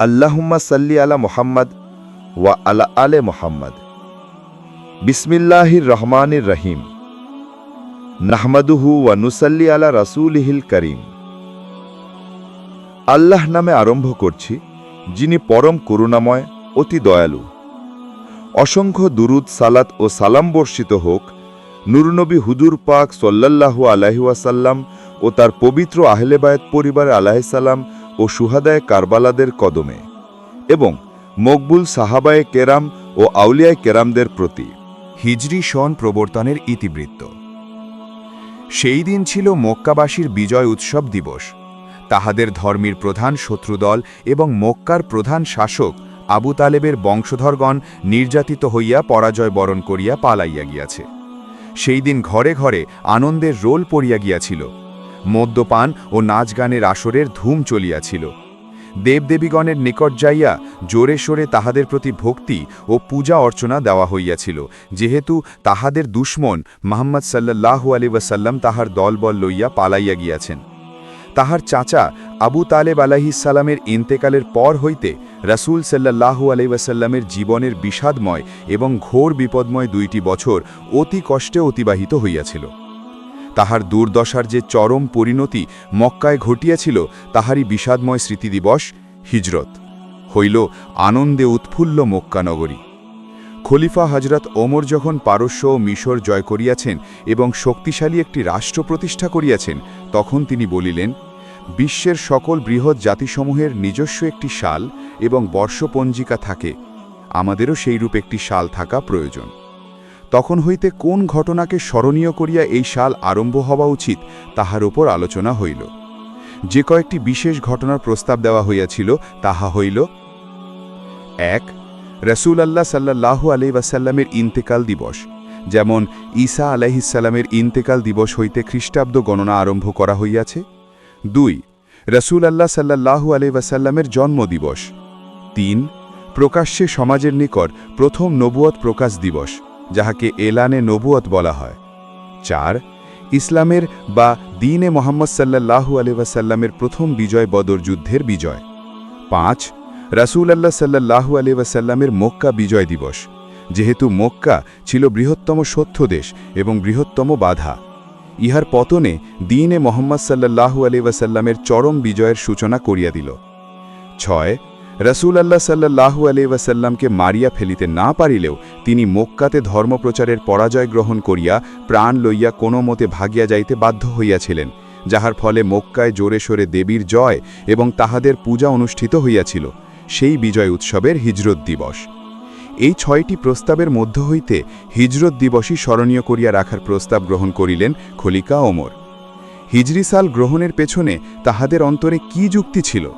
আল্লাহুম্মা সাল্লি আলা মোহাম্মদ ওয়া আলা আলে মোহাম্মদ। বিসমিল্লাহির রহমানির রহিম। নাহমাদুহু ওয়া নুসাল্লি আলা রাসূলিহিল করিম। আল্লাহ নামে আরম্ভ করছি, যিনি পরম করুণাময়, অতি দয়ালু। অসংখ্য দুরুদ, সালাত ও সালাম বর্ষিত হোক, নুরনবী হুজুর পাক সল্লাল্লাহু আলাইহি ওয়াসাল্লাম ও তার পবিত্র আহলেবায়ত পরিবার আলাহিসাল্লাম ও সুহাদায় কারবালাদের কদমে এবং মকবুল সাহাবায়ে কেরাম ও আউলিয়ায় কেরামদের প্রতি হিজরি সন প্রবর্তনের ইতিবৃত্ত। সেই দিন ছিল মক্কাবাসীর বিজয় উৎসব দিবস। তাহাদের ধর্মীর প্রধান শত্রুদল এবং মক্কার প্রধান শাসক আবু তালেবের বংশধরগণ নির্যাতিত হইয়া পরাজয় বরণ করিয়া পালাইয়া গিয়াছে। সেই দিন ঘরে ঘরে আনন্দের রোল পড়িয়া গিয়াছিল। মদ্যপান ও নাচ গানের আসরের ধুম চলিয়াছিল। দেবদেবীগণের নিকট যাইয়া জোরে সোরে তাহাদের প্রতি ভক্তি ও পূজা অর্চনা দেওয়া হইয়াছিল, যেহেতু তাহাদের দুশ্মন মোহাম্মদ সাল্লাল্লাহু আলি ওয়াসাল্লাম তাহার দলবল লইয়া পালাইয়া গিয়াছেন। তাহার চাচা আবু তালেব আলাহিসাল্লামের ইন্তেকালের পর হইতে রাসূল সাল্লাল্লাহু আলাইসাল্লামের জীবনের বিষাদময় এবং ঘোর বিপদময় দুইটি বছর অতি কষ্টে অতিবাহিত হইয়াছিল। তাহার দুর্দশার যে চরম পরিণতি মক্কায় ঘটিয়াছিল, তাহারই বিষাদময় স্মৃতি দিবস হিজরত। হইল আনন্দে উৎফুল্ল মক্কা নগরী। খলিফা হজরত ওমর যখন পারস্য ও মিশর জয় করিয়াছেন এবং শক্তিশালী একটি রাষ্ট্র প্রতিষ্ঠা করিয়াছেন, তখন তিনি বলিলেন, বিশ্বের সকল বৃহৎ জাতিসমূহের নিজস্ব একটি শাল এবং বর্ষপঞ্জিকা থাকে। আমাদেরও সেইরূপ একটি শাল থাকা প্রয়োজন। তখন হইতে কোন ঘটনাকে স্মরণীয় করিয়া এই সাল আরম্ভ হওয়া উচিত, তাহার উপর আলোচনা হইল। যে কয়েকটি বিশেষ ঘটনার প্রস্তাব দেওয়া হইয়াছিল, তাহা হইল, এক রসুল আল্লাহ সাল্লাহু আলি ওয়াসাল্লামের ইন্তেকাল দিবস, যেমন ঈসা আলাইহিসাল্লামের ইন্তেকাল দিবস হইতে খ্রিস্টাব্দ গণনা আরম্ভ করা হইয়াছে। দুই রসুল আল্লাহ সাল্লাহু আলি জন্মদিবস তিন, প্রকাশ্যে সমাজের নিকট প্রথম নবুয়ত প্রকাশ দিবস। যাহাকে এলানে নবুয়ত বলা হয়। চার, ইসলামের বা দিনে মোহাম্মদ সাল্লাহু আলিবাসাল্লামের প্রথম বিজয় বদর যুদ্ধের বিজয়। পাঁচ রাসুল আল্লাহ সাল্লাহু আলিবাসাল্লামের মক্কা বিজয় দিবস। যেহেতু মক্কা ছিল বৃহত্তম সত্য দেশ এবং বৃহত্তম বাধা, ইহার পতনে দিনে মোহাম্মদ সাল্লাহু আলিবাসাল্লামের চরম বিজয়ের সূচনা করিয়া দিল। ছয় রসুল আল্লাহ সাল্লাহু আলিবাসাল্লামকে মারিয়া ফেলিতে না পারিলেও তিনি মক্কাতে ধর্মপ্রচারের পরাজয় গ্রহণ করিয়া প্রাণ লইয়া কোনো মতে ভাগিয়া যাইতে বাধ্য হইয়াছিলেন, যাহার ফলে মক্কায় জোরে সোরে দেবীর জয় এবং তাহাদের পূজা অনুষ্ঠিত হইয়াছিল, সেই বিজয় উৎসবের হিজরত দিবস। এই ছয়টি প্রস্তাবের মধ্য হইতে হিজরত দিবসই স্মরণীয় করিয়া রাখার প্রস্তাব গ্রহণ করিলেন খলিকা ওমর। হিজরিসাল গ্রহণের পেছনে তাহাদের অন্তরে কি যুক্তি ছিল?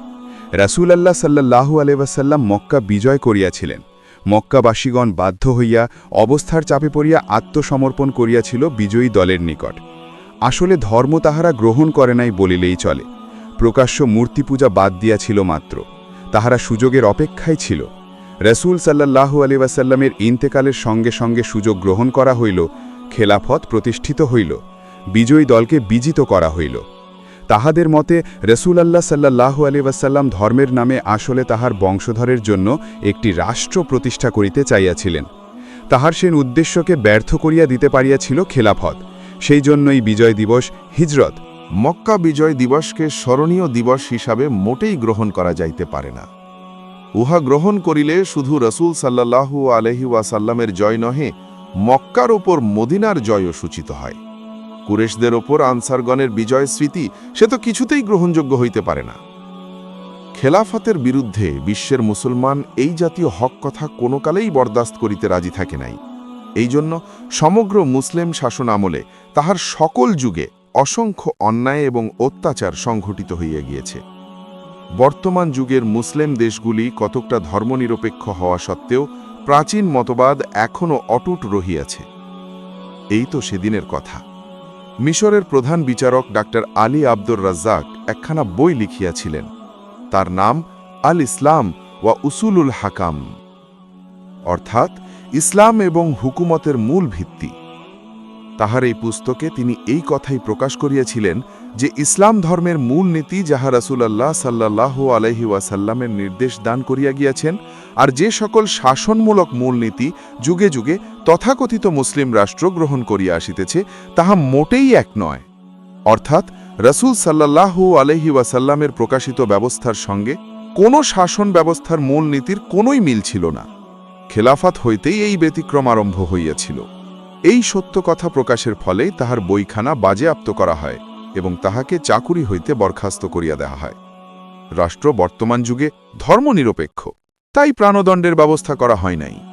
রাসুল আল্লাহ সাল্লাহু আলেবাসাল্লাম মক্কা বিজয় করিয়াছিলেন। মক্কাবাসীগণ বাধ্য হইয়া অবস্থার চাপে পড়িয়া আত্মসমর্পণ করিয়াছিল বিজয়ী দলের নিকট। আসলে ধর্ম তাহারা গ্রহণ করে নাই বলিলেই চলে। প্রকাশ্য মূর্তি পূজা বাদ দিয়াছিল মাত্র। তাহারা সুযোগের অপেক্ষায় ছিল। রসুল সাল্লাহু আলিবাসাল্লামের ইন্তেকালের সঙ্গে সঙ্গে সুযোগ গ্রহণ করা হইল, খেলাফত প্রতিষ্ঠিত হইল, বিজয়ী দলকে বিজিত করা হইল। তাহাদের মতে রসুল আল্লাহ সাল্লাহু আলি ওয়াসাল্লাম ধর্মের নামে আসলে তাহার বংশধরের জন্য একটি রাষ্ট্র প্রতিষ্ঠা করিতে চাইয়াছিলেন। তাহার সেন উদ্দেশ্যকে ব্যর্থ করিয়া দিতে পারিয়াছিল খেলাফত। সেই জন্যই বিজয় দিবস হিজরত। মক্কা বিজয় দিবসকে স্মরণীয় দিবস হিসাবে মোটেই গ্রহণ করা যাইতে পারে না। উহা গ্রহণ করিলে শুধু রসুল সাল্লাহু আলহি ওয়াসাল্লামের জয় নহে, মক্কার ওপর মদিনার জয়ও সূচিত হয়। কুরেশদের ওপর আনসারগণের বিজয় স্মৃতি সে তো কিছুতেই গ্রহণযোগ্য হইতে পারে না। খেলাফতের বিরুদ্ধে বিশ্বের মুসলমান এই জাতীয় হক কথা কোনো কালেই বরদাস্ত করিতে রাজি থাকে নাই। এই জন্য সমগ্র মুসলিম শাসন আমলে তাহার সকল যুগে অসংখ্য অন্যায় এবং অত্যাচার সংঘটিত হইয়া গিয়েছে। বর্তমান যুগের মুসলিম দেশগুলি কতকটা ধর্মনিরপেক্ষ হওয়া সত্ত্বেও প্রাচীন মতবাদ এখনও অটুট রহিয়াছে। এই তো সেদিনের কথা। মিশরের প্রধান বিচারক ডাক্তার আলী আব্দুর রাজ্জাক একখানা বই লিখিয়াছিলেন। তার নাম আল ইসলাম ওয়া উসুলুল হাকাম। অর্থাৎ ইসলাম এবং হুকুমতের মূল ভিত্তি। তাহার এই পুস্তকে তিনি এই কথাই প্রকাশ করিয়াছিলেন যে ইসলাম ধর্মের মূল নীতি যাহা রাসূলুল্লাহ সাল্লাহ আলহি ওয়াসাল্লামের নির্দেশ দান করিয়া গিয়াছেন, আর যে সকল শাসনমূলক মূলনীতি যুগে যুগে তথাকথিত মুসলিম রাষ্ট্র গ্রহণ করিয়া আসিতেছে, তাহা মোটেই এক নয়। অর্থাৎ রসুল সাল্লাহু আলহি ওয়াসাল্লামের প্রকাশিত ব্যবস্থার সঙ্গে কোনো শাসন ব্যবস্থার মূলনীতির কোনোই মিল ছিল না। খেলাফাত হইতেই এই ব্যতিক্রম আরম্ভ হইয়াছিল। এই সত্য কথা প্রকাশের ফলে তাহার বইখানা বাজেয়াপ্ত করা হয় এবং তাহাকে চাকুরি হইতে বরখাস্ত করিয়া দেওয়া হয়। রাষ্ট্র বর্তমান যুগে ধর্মনিরপেক্ষ, তাই প্রাণদণ্ডের ব্যবস্থা করা হয় নাই।